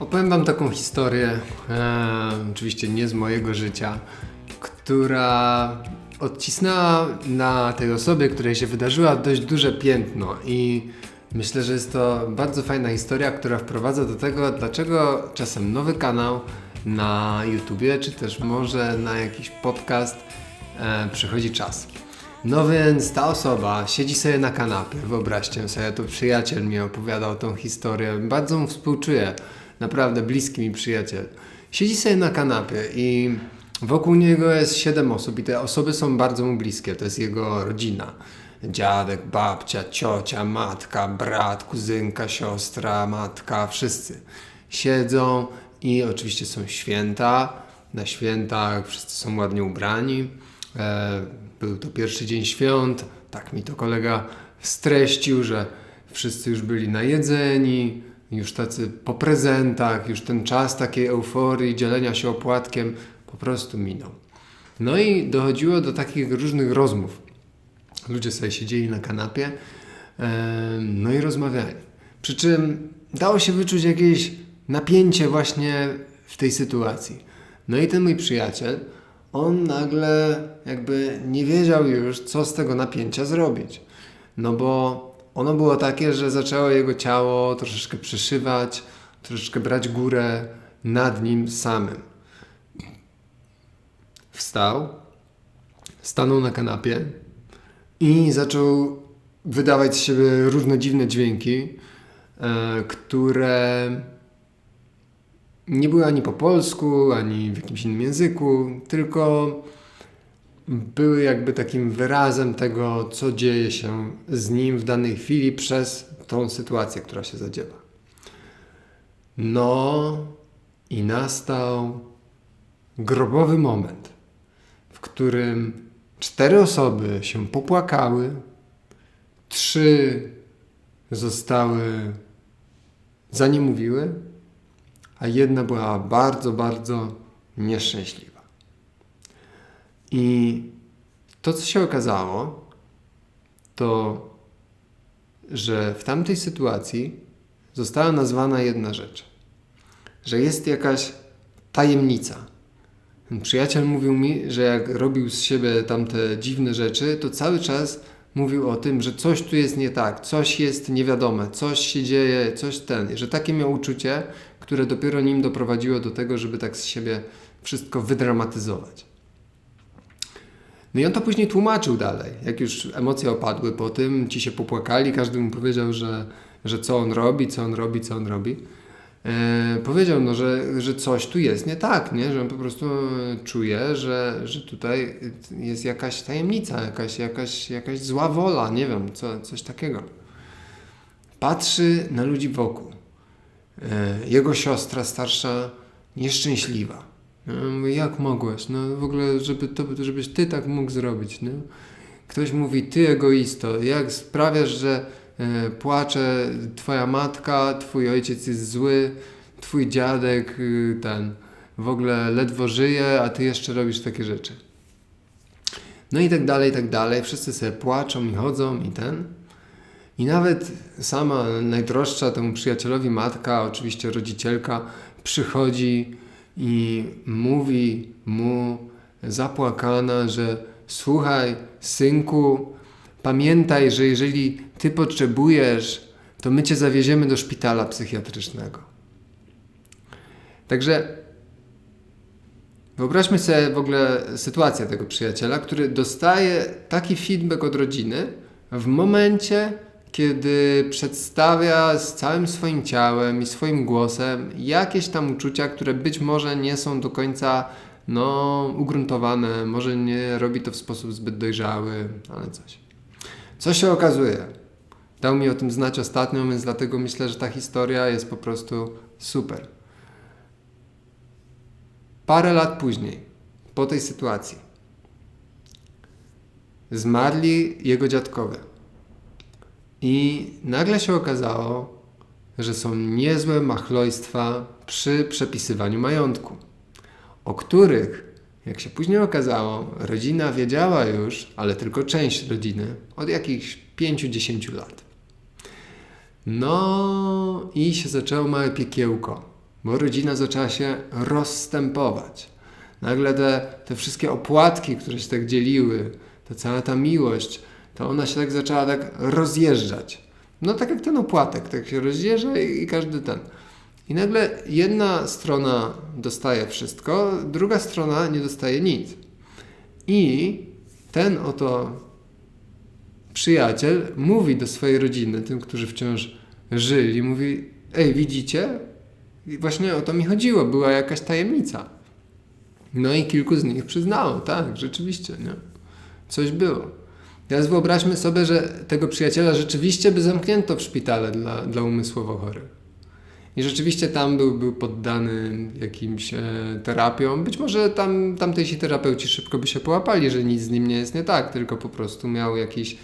Opowiem Wam taką historię, e, oczywiście nie z mojego życia, która odcisnęła na tej osobie, której się wydarzyła, dość duże piętno. I myślę, że jest to bardzo fajna historia, która wprowadza do tego, dlaczego czasem nowy kanał na YouTubie, czy też może na jakiś podcast e, przychodzi czas. No więc ta osoba siedzi sobie na kanapie, wyobraźcie sobie, to przyjaciel mi opowiadał tą historię, bardzo mu współczuję, naprawdę bliski mi przyjaciel. Siedzi sobie na kanapie i wokół niego jest siedem osób i te osoby są bardzo mu bliskie, to jest jego rodzina. Dziadek, babcia, ciocia, matka, brat, kuzynka, siostra, matka, wszyscy siedzą i oczywiście są święta. Na świętach wszyscy są ładnie ubrani. E, był to pierwszy dzień świąt. Tak mi to kolega streścił, że wszyscy już byli najedzeni, już tacy po prezentach, już ten czas takiej euforii, dzielenia się opłatkiem po prostu minął. No i dochodziło do takich różnych rozmów. Ludzie sobie siedzieli na kanapie, e, no i rozmawiali. Przy czym dało się wyczuć jakieś napięcie właśnie w tej sytuacji. No i ten mój przyjaciel, on nagle jakby nie wiedział już, co z tego napięcia zrobić. No bo ono było takie, że zaczęło jego ciało troszeczkę przeszywać, troszeczkę brać górę nad nim samym. Wstał, stanął na kanapie i zaczął wydawać z siebie różne dziwne dźwięki, e, które nie były ani po polsku, ani w jakimś innym języku, tylko były jakby takim wyrazem tego, co dzieje się z nim w danej chwili przez tą sytuację, która się zadziewa. No i nastał grobowy moment, w którym cztery osoby się popłakały, trzy zostały zaniemówiły, a jedna była bardzo, bardzo nieszczęśliwa. I to, co się okazało, to, że w tamtej sytuacji została nazwana jedna rzecz, że jest jakaś tajemnica. Przyjaciel mówił mi, że jak robił z siebie tamte dziwne rzeczy, to cały czas mówił o tym, że coś tu jest nie tak, coś jest niewiadome, coś się dzieje, coś ten, że takie miał uczucie, które dopiero nim doprowadziło do tego, żeby tak z siebie wszystko wydramatyzować. No i on to później tłumaczył dalej. Jak już emocje opadły po tym, ci się popłakali, każdy mu powiedział, że, że co on robi, co on robi, co on robi. E, powiedział, no, że, że coś tu jest nie tak, nie? że on po prostu czuje, że, że tutaj jest jakaś tajemnica, jakaś, jakaś, jakaś zła wola, nie wiem, co, coś takiego. Patrzy na ludzi wokół. E, jego siostra starsza nieszczęśliwa. Mówię, jak mogłeś? No w ogóle, żeby to, żebyś ty tak mógł zrobić. Nie? Ktoś mówi, ty egoisto, jak sprawiasz, że e, płacze twoja matka, twój ojciec jest zły, twój dziadek y, ten w ogóle ledwo żyje, a ty jeszcze robisz takie rzeczy. No i tak dalej, i tak dalej. Wszyscy sobie płaczą i chodzą i ten. I nawet sama najdroższa temu przyjacielowi matka, oczywiście rodzicielka, przychodzi i mówi mu zapłakana, że słuchaj, synku, pamiętaj, że jeżeli ty potrzebujesz, to my cię zawieziemy do szpitala psychiatrycznego. Także wyobraźmy sobie w ogóle sytuację tego przyjaciela, który dostaje taki feedback od rodziny w momencie, kiedy przedstawia z całym swoim ciałem i swoim głosem jakieś tam uczucia, które być może nie są do końca no, ugruntowane, może nie robi to w sposób zbyt dojrzały, ale coś. Co się okazuje? Dał mi o tym znać ostatnio, więc dlatego myślę, że ta historia jest po prostu super. Parę lat później, po tej sytuacji, zmarli jego dziadkowie. I nagle się okazało, że są niezłe machlojstwa przy przepisywaniu majątku, o których, jak się później okazało, rodzina wiedziała już, ale tylko część rodziny, od jakichś 5-10 lat. No i się zaczęło małe piekiełko, bo rodzina zaczęła się rozstępować. Nagle te, te wszystkie opłatki, które się tak dzieliły, ta cała ta miłość, to ona się tak zaczęła tak rozjeżdżać. No tak jak ten opłatek, tak się rozjeżdża i, i każdy ten. I nagle jedna strona dostaje wszystko, druga strona nie dostaje nic. I ten oto przyjaciel mówi do swojej rodziny, tym, którzy wciąż żyli, mówi: Ej, widzicie? I właśnie o to mi chodziło, była jakaś tajemnica. No i kilku z nich przyznało, tak, rzeczywiście, nie? Coś było. Teraz wyobraźmy sobie, że tego przyjaciela rzeczywiście by zamknięto w szpitale dla, dla umysłowo chorych. I rzeczywiście tam był, był poddany jakimś e, terapiom. Być może tam, tamtejsi terapeuci szybko by się połapali, że nic z nim nie jest nie tak, tylko po prostu miał jakiś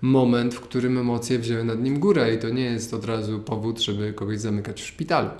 moment, w którym emocje wzięły nad nim górę i to nie jest od razu powód, żeby kogoś zamykać w szpitalu.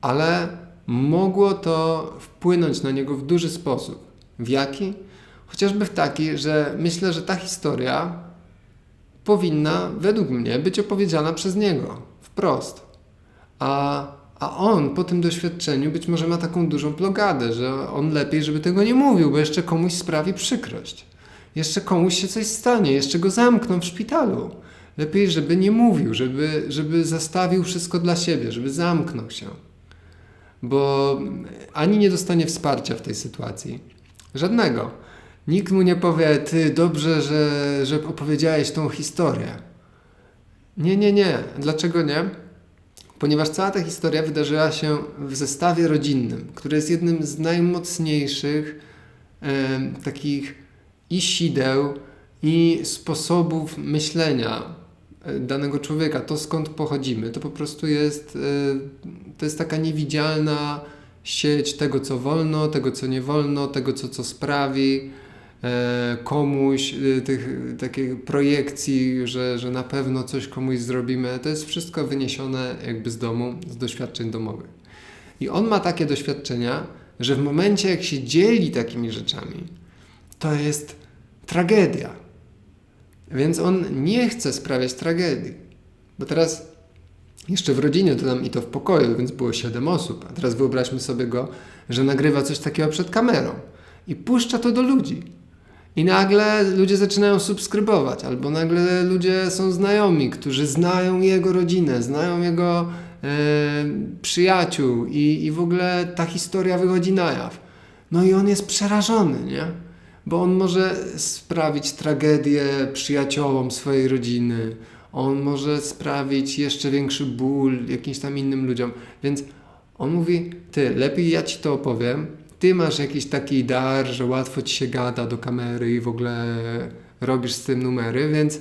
Ale mogło to wpłynąć na niego w duży sposób. W jaki? Chociażby w taki, że myślę, że ta historia powinna, według mnie, być opowiedziana przez niego wprost. A, a on po tym doświadczeniu być może ma taką dużą plogadę, że on lepiej, żeby tego nie mówił, bo jeszcze komuś sprawi przykrość. Jeszcze komuś się coś stanie, jeszcze go zamkną w szpitalu. Lepiej, żeby nie mówił, żeby, żeby zastawił wszystko dla siebie, żeby zamknął się. Bo ani nie dostanie wsparcia w tej sytuacji. Żadnego. Nikt mu nie powie, ty dobrze, że, że opowiedziałeś tą historię. Nie, nie, nie. Dlaczego nie? Ponieważ cała ta historia wydarzyła się w zestawie rodzinnym, który jest jednym z najmocniejszych e, takich i sideł, i sposobów myślenia e, danego człowieka. To skąd pochodzimy, to po prostu jest, e, to jest taka niewidzialna sieć tego, co wolno, tego, co nie wolno, tego, co co sprawi komuś, e, tych takich projekcji, że, że na pewno coś komuś zrobimy. To jest wszystko wyniesione jakby z domu, z doświadczeń domowych. I on ma takie doświadczenia, że w momencie jak się dzieli takimi rzeczami, to jest tragedia. Więc on nie chce sprawiać tragedii. Bo teraz jeszcze w rodzinie to tam i to w pokoju, więc było 7 osób. A teraz wyobraźmy sobie go, że nagrywa coś takiego przed kamerą i puszcza to do ludzi. I nagle ludzie zaczynają subskrybować, albo nagle ludzie są znajomi, którzy znają jego rodzinę, znają jego e, przyjaciół i, i w ogóle ta historia wychodzi na jaw. No i on jest przerażony, nie? Bo on może sprawić tragedię przyjaciołom swojej rodziny, on może sprawić jeszcze większy ból jakimś tam innym ludziom. Więc on mówi: Ty, lepiej ja ci to opowiem, ty masz jakiś taki dar, że łatwo ci się gada do kamery i w ogóle robisz z tym numery, więc,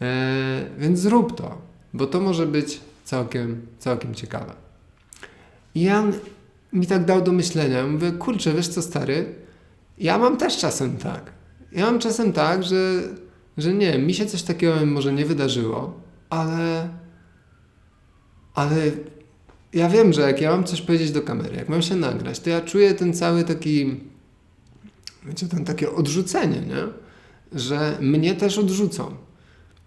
e, więc zrób to, bo to może być całkiem, całkiem ciekawe. I Jan mi tak dał do myślenia. Mówię, kurczę, wiesz co stary, ja mam też czasem tak. Ja mam czasem tak, że, że nie, mi się coś takiego może nie wydarzyło, ale ale ja wiem, że jak ja mam coś powiedzieć do kamery, jak mam się nagrać, to ja czuję ten cały taki, wiecie, ten takie odrzucenie, nie? Że mnie też odrzucą.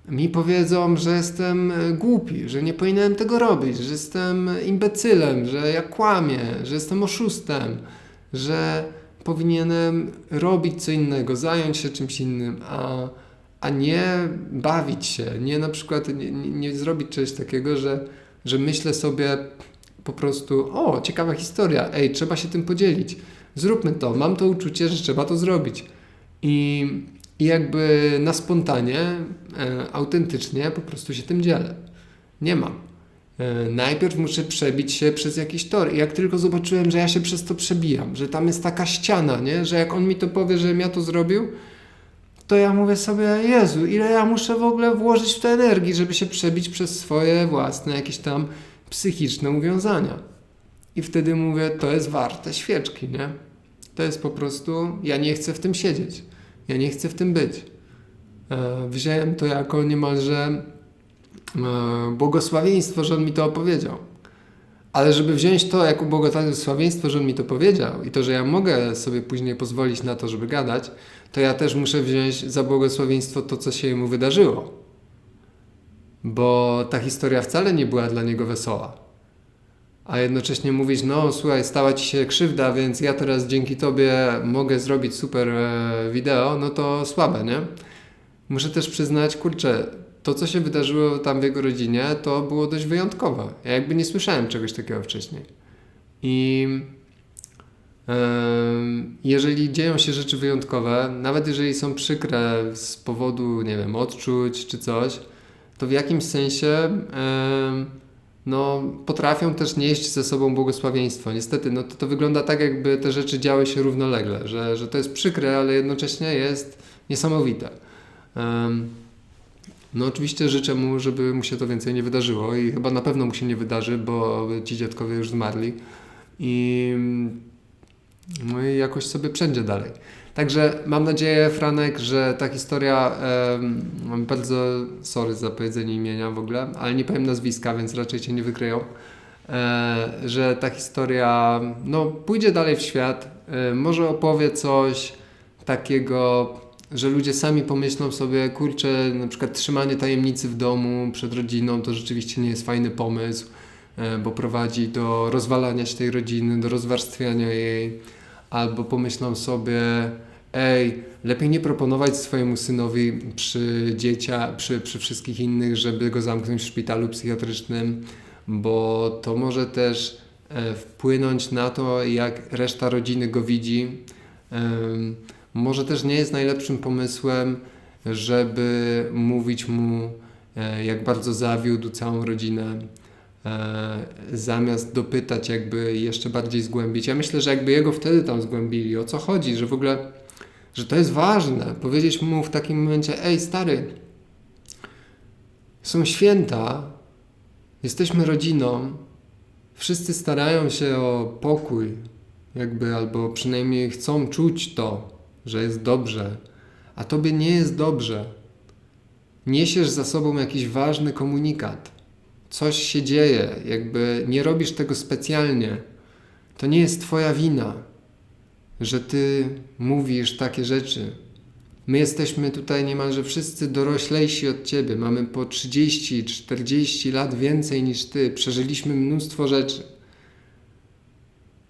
Mi powiedzą, że jestem e, głupi, że nie powinienem tego robić, że jestem imbecylem, że ja kłamię, że jestem oszustem, że powinienem robić co innego, zająć się czymś innym, a, a nie bawić się, nie na przykład nie, nie, zrobić czegoś takiego, że, że myślę sobie, po prostu, o, ciekawa historia, ej, trzeba się tym podzielić, zróbmy to, mam to uczucie, że trzeba to zrobić. I, i jakby na spontanie, e, autentycznie po prostu się tym dzielę. Nie mam. E, najpierw muszę przebić się przez jakiś tor. I jak tylko zobaczyłem, że ja się przez to przebijam, że tam jest taka ściana, nie? że jak on mi to powie, że ja to zrobił, to ja mówię sobie, Jezu, ile ja muszę w ogóle włożyć w to energii, żeby się przebić przez swoje własne jakieś tam psychiczne uwiązania. I wtedy mówię, to jest warte świeczki, nie? To jest po prostu, ja nie chcę w tym siedzieć. Ja nie chcę w tym być. E, wziąłem to jako niemalże e, błogosławieństwo, że on mi to opowiedział. Ale żeby wziąć to jako błogosławieństwo, że on mi to powiedział i to, że ja mogę sobie później pozwolić na to, żeby gadać, to ja też muszę wziąć za błogosławieństwo to, co się mu wydarzyło bo ta historia wcale nie była dla niego wesoła. a jednocześnie mówić, no słuchaj, stała ci się krzywda, więc ja teraz dzięki tobie mogę zrobić super e, wideo, no to słabe, nie? Muszę też przyznać, kurczę, to co się wydarzyło tam w jego rodzinie, to było dość wyjątkowe. Ja jakby nie słyszałem czegoś takiego wcześniej. I jeżeli dzieją się rzeczy wyjątkowe, nawet jeżeli są przykre z powodu, nie wiem, odczuć czy coś, to w jakimś sensie no, potrafią też nieść ze sobą błogosławieństwo. Niestety, no to, to wygląda tak, jakby te rzeczy działy się równolegle, że, że to jest przykre, ale jednocześnie jest niesamowite. No oczywiście życzę mu, żeby mu się to więcej nie wydarzyło i chyba na pewno mu się nie wydarzy, bo ci dziadkowie już zmarli i no i jakoś sobie przędzie dalej. Także mam nadzieję, Franek, że ta historia, em, bardzo sorry za powiedzenie imienia w ogóle, ale nie powiem nazwiska, więc raczej cię nie wykryją, e, że ta historia no, pójdzie dalej w świat, e, może opowie coś takiego, że ludzie sami pomyślą sobie, kurczę, na przykład trzymanie tajemnicy w domu przed rodziną to rzeczywiście nie jest fajny pomysł, e, bo prowadzi do rozwalania się tej rodziny, do rozwarstwiania jej, albo pomyślą sobie, ej, lepiej nie proponować swojemu synowi przy dzieciach, przy, przy wszystkich innych, żeby go zamknąć w szpitalu psychiatrycznym, bo to może też e, wpłynąć na to, jak reszta rodziny go widzi. Może też nie jest najlepszym pomysłem, żeby mówić mu, e, jak bardzo zawiódł całą rodzinę, e, zamiast dopytać, jakby jeszcze bardziej zgłębić. Ja myślę, że jakby jego wtedy tam zgłębili, o co chodzi, że w ogóle, że to jest ważne. Powiedzieć mu w takim momencie, ej stary, są święta, jesteśmy rodziną, wszyscy starają się o pokój, jakby, albo przynajmniej chcą czuć to, że jest dobrze, a tobie nie jest dobrze. Niesiesz za sobą jakiś ważny komunikat. Coś się dzieje, jakby nie robisz tego specjalnie. To nie jest twoja wina, że ty mówisz takie rzeczy. My jesteśmy tutaj niemalże wszyscy doroślejsi od ciebie. Mamy po 30, 40 lat więcej niż ty. Przeżyliśmy mnóstwo rzeczy.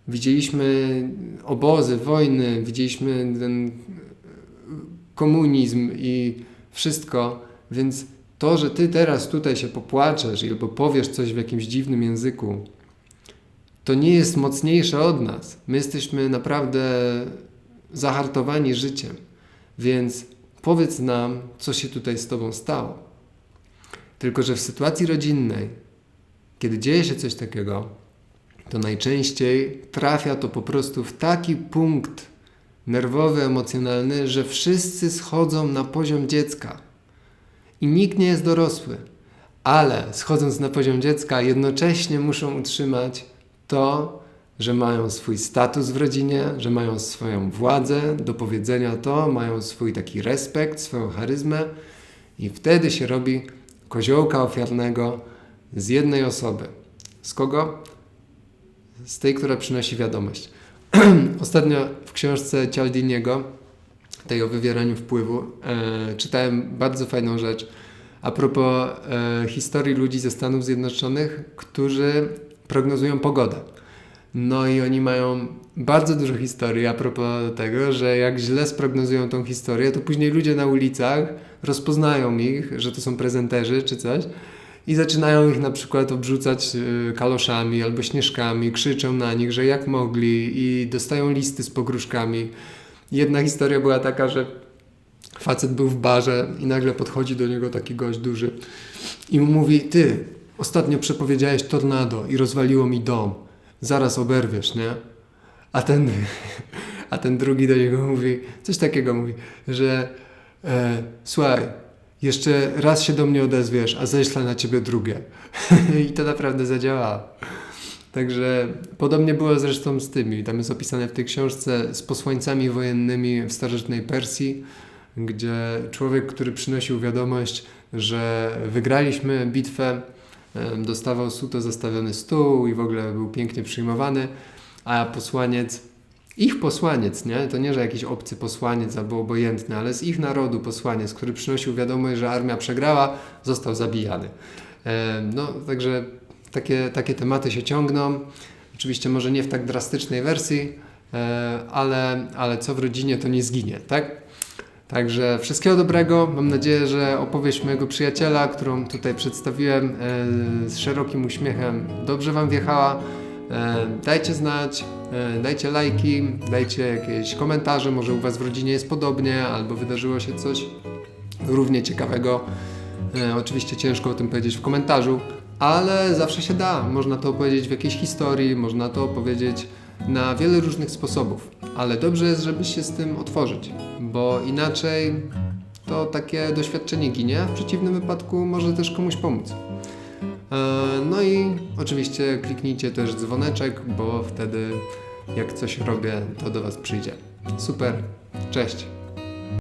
Widzieliśmy obozy, wojny, widzieliśmy ten komunizm i wszystko, więc to, że ty teraz tutaj się popłaczesz albo powiesz coś w jakimś dziwnym języku, to nie jest mocniejsze od nas. My jesteśmy naprawdę zahartowani życiem, więc powiedz nam, co się tutaj z tobą stało. Tylko, że w sytuacji rodzinnej, kiedy dzieje się coś takiego, to najczęściej trafia to po prostu w taki punkt nerwowy, emocjonalny, że wszyscy schodzą na poziom dziecka. I nikt nie jest dorosły. Ale schodząc na poziom dziecka, jednocześnie muszą utrzymać to, że mają swój status w rodzinie, że mają swoją władzę do powiedzenia to, mają swój taki respekt, swoją charyzmę i wtedy się robi koziołka ofiarnego z jednej osoby. Z kogo? z tej, która przynosi wiadomość. Ostatnio w książce Cialdiniego, tej o wywieraniu wpływu, e, czytałem bardzo fajną rzecz a propos e, historii ludzi ze Stanów Zjednoczonych, którzy prognozują pogodę. No i oni mają bardzo dużo historii a propos tego, że jak źle sprognozują tą historię, to później ludzie na ulicach rozpoznają ich, że to są prezenterzy czy coś i zaczynają ich na przykład obrzucać y, kaloszami albo śnieżkami, krzyczą na nich, że jak mogli i dostają listy z pogróżkami. Jedna historia była taka, że facet był w barze i nagle podchodzi do niego taki gość duży i mu mówi, ty, ostatnio przepowiedziałeś tornado i rozwaliło mi dom, zaraz oberwiesz, nie? A ten, a ten drugi do niego mówi, coś takiego mówi, że e, słuchaj, jeszcze raz się do mnie odezwiesz, a ześlę na ciebie drugie. I to naprawdę zadziałało. Także podobnie było zresztą z tymi. Tam jest opisane w tej książce z posłańcami wojennymi w starożytnej Persji, gdzie człowiek, który przynosił wiadomość, że wygraliśmy bitwę, dostawał suto zastawiony stół i w ogóle był pięknie przyjmowany, a posłaniec ich posłaniec, nie? To nie, że jakiś obcy posłaniec albo obojętny, ale z ich narodu posłaniec, który przynosił wiadomość, że armia przegrała, został zabijany. No, także takie, takie tematy się ciągną. Oczywiście może nie w tak drastycznej wersji, e, ale, ale co w rodzinie to nie zginie, tak? Także wszystkiego dobrego. Mam nadzieję, że opowieść mojego przyjaciela, którą tutaj przedstawiłem e, z szerokim uśmiechem, dobrze Wam wjechała. E, Dajcie znać, e, dajcie lajki, dajcie jakieś komentarze, może u Was w rodzinie jest podobnie, albo wydarzyło się coś równie ciekawego. Oczywiście ciężko o tym powiedzieć w komentarzu, ale zawsze się da. Można to opowiedzieć w jakiejś historii, można to opowiedzieć na wiele różnych sposobów. Ale dobrze jest, żeby się z tym otworzyć, bo inaczej to takie doświadczenie ginie, a w przeciwnym wypadku może też komuś pomóc. E, No i oczywiście kliknijcie też dzwoneczek, bo wtedy jak coś robię, to do Was przyjdzie. Super, cześć!